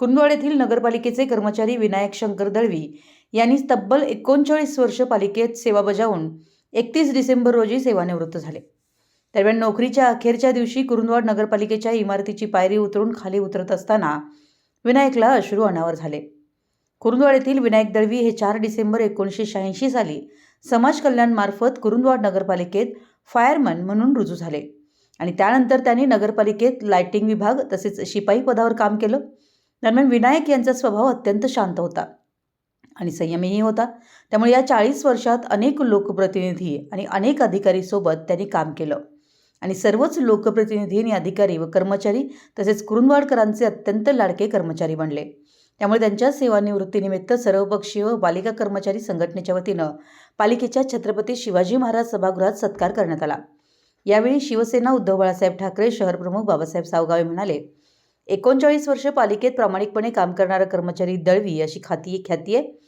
कुंदवाड येथील नगरपालिकेचे कर्मचारी विनायक शंकर दळवी यांनी तब्बल एकोणचाळीस वर्ष पालिकेत सेवा बजावून एकतीस डिसेंबर रोजी सेवानिवृत्त झाले. दरम्यान नोकरीच्या अखेरच्या दिवशी कुरुंदवाड नगरपालिकेच्या इमारतीची पायरी उतरून खाली उतरत असताना विनायकला अश्रू अनावर झाले. कुरुंदवाड येथील विनायक दळवी हे चार डिसेंबर एकोणीसशे शहाऐंशी साली समाज कल्याणमार्फत कुरुंदवाड नगरपालिकेत फायरमन म्हणून रुजू झाले आणि त्यानंतर त्यांनी नगरपालिकेत लाइटिंग विभाग तसेच शिपाई पदावर काम केलं. दरम्यान विनायक यांचा स्वभाव अत्यंत शांत होता आणि संयमीही होता. त्यामुळे या चाळीस वर्षात अनेक लोकप्रतिनिधी आणि अनेक अधिकारीसोबत त्यांनी काम केलं आणि सर्वच लोकप्रतिनिधी आणि अधिकारी व कर्मचारी तसेच कुरुंदवाडकरांचे अत्यंत लाडके कर्मचारी बनले. त्यामुळे त्यांच्या सेवानिवृत्तीनिमित्त सर्वपक्षीय व पालिका कर्मचारी संघटनेच्या वतीनं पालिकेच्या छत्रपती शिवाजी महाराज सभागृहात सत्कार करण्यात आला. यावेळी शिवसेना उद्धव बाळासाहेब ठाकरे शहरप्रमुख बाबासाहेब सावगावे म्हणाले एकोणचाळीस वर्ष पालिकेत प्रामाणिकपणे काम करणारा कर्मचारी दळवी अशी खाती ख्याती आहे.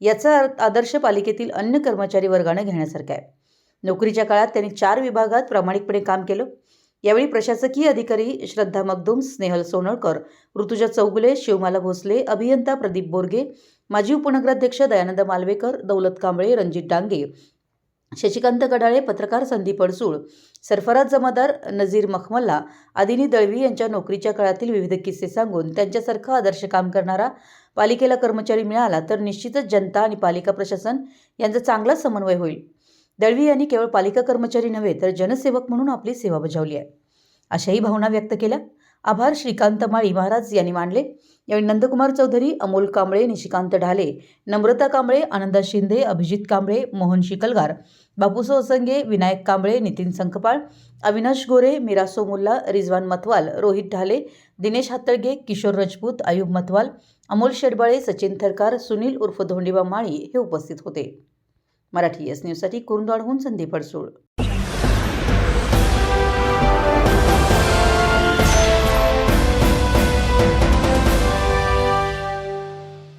याचा अर्थ- आदर्श पालिकेतील अन्य कर्मचारी वर्गाने घेण्यासारखा आहे. नोकरीच्या काळात त्यांनी चार विभागात प्रामाणिकपणे काम केलं. यावेळी प्रशासकीय अधिकारी श्रद्धा मगदुम स्नेहल सोनळकर ऋतुजा चौगुले शिवमाला भोसले अभियंता प्रदीप बोरगे माजी उपनगराध्यक्ष दयानंद मालवेकर दौलत कांबळे रणजित डांगे शशिकांत गडाळे पत्रकार संदीप अडसूळ सरफराज जमादार नझीर मखमल्ला आदिनी दळवी यांच्या नोकरीच्या काळातील विविध किस्से सांगून त्यांच्यासारखं आदर्श काम करणारा पालिकेला कर्मचारी मिळाला तर निश्चितच जनता आणि पालिका प्रशासन यांचा चांगला समन्वय होईल. दळवी यांनी केवळ पालिका कर्मचारी नव्हे तर जनसेवक म्हणून आपली सेवा बजावली आहे. अशाही भावना व्यक्त केल्या. आभार श्रीकांत माळी महाराज यांनी मांडले यावेळी नंदकुमार चौधरी अमोल कांबळे निशिकांत ढाले नम्रता कांबळे आनंदा शिंदे अभिजित कांबळे मोहन शिकलगार बापू सोसंगे विनायक कांबळे नितीन संकपाळ अविनाश गोरे मीरा मुल्ला रिजवान मथवाल रोहित ढाले दिनेश हातळगे किशोर रजपूत आयुब मथवाल अमोल शेडबाळे सचिन थरकार सुनील उर्फ धोंडीबा माळी हे उपस्थित होते. मराठी एस न्यूजसाठी कुरुंदवाडहून संदीप अडसूळ.